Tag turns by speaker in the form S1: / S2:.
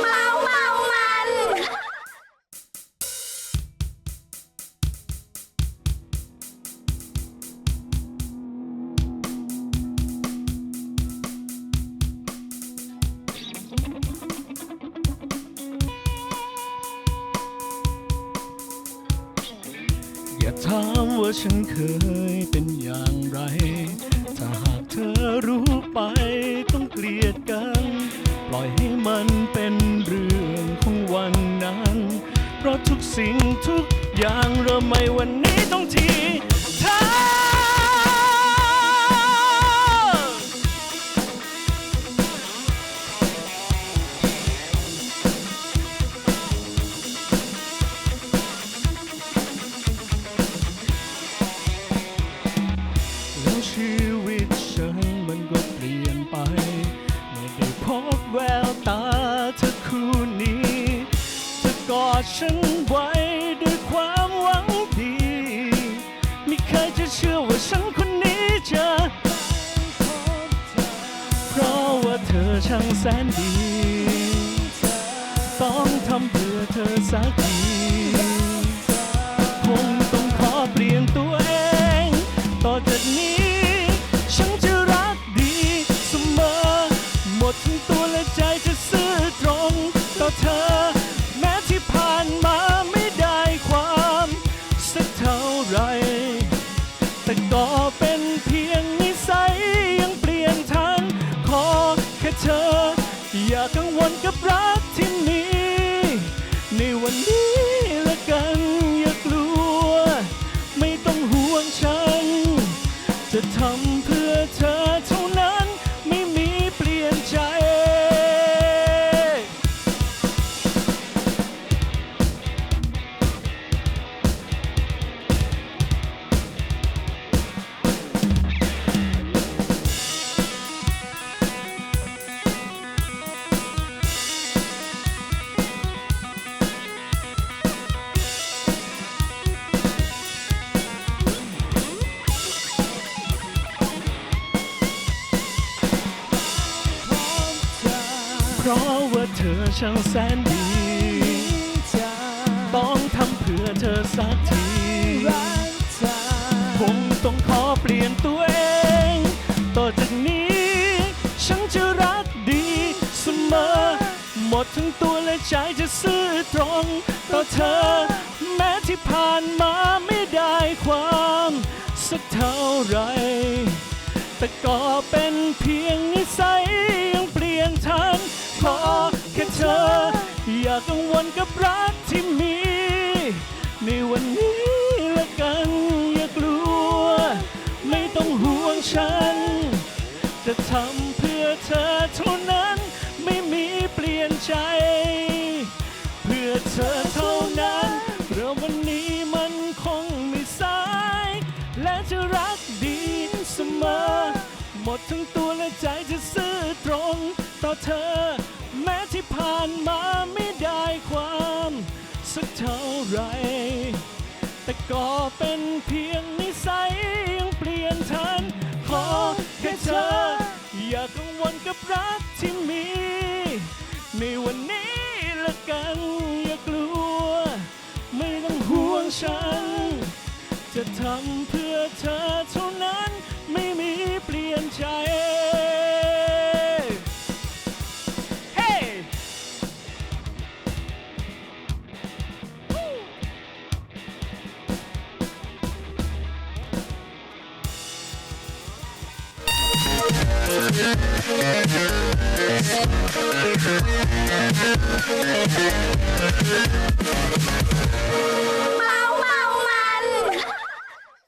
S1: เมาเมามัน
S2: อย่าถาม ว่าฉันเคยเป็นอย่างไร ถ้าหากเธอรู้ไปต้องเกลียดกัน ปล่อยให้มันเป็นเรื่องของวันนั้น เพราะทุกสิ่งทุกอย่างเริ่มใหม่วันนี้ต้องที แววตาเธอคู่นี้เธอกอดฉันไว้ด้วยความหวังดี ไม่เคยจะเชื่อว่าฉันคนนี้จะเพราะว่าเธอช่างแสนดี ต้องทำเพื่อเธอสักที กังวลกับรักที่มีในวันนี้ เพราะว่าเธอช่างแสนดีต้องทำเพื่อเธอสักทีคงต้องขอเปลี่ยนตัวเอง ต่อจากนี้ ฉันจะรักดีเสมอ หมดทั้งตัวและใจจะซื่อตรง ต่อเธอ แม้ที่ผ่านมาไม่ได้ความ สักเท่าไหรแต่ก็เป็นเพียง ฉัน จะทำเพื่อเธอเท่านั้นไม่มีเปลี่ยนใจ เพื่อเธอเท่านั้นเรื่องวันนี้มันคงไม่สาย และจะรักดีเสมอ หมดทั้งตัวและใจจะซื่อตรงต่อเธอ แม้ที่ผ่านมาไม่ได้ความสักเท่าไร แต่ก็เป็นเพียงนิสัย ฉัน จะทำเพื่อเธอเท่านั้นไม่มีเปลี่ยนใจ Hey!
S1: เ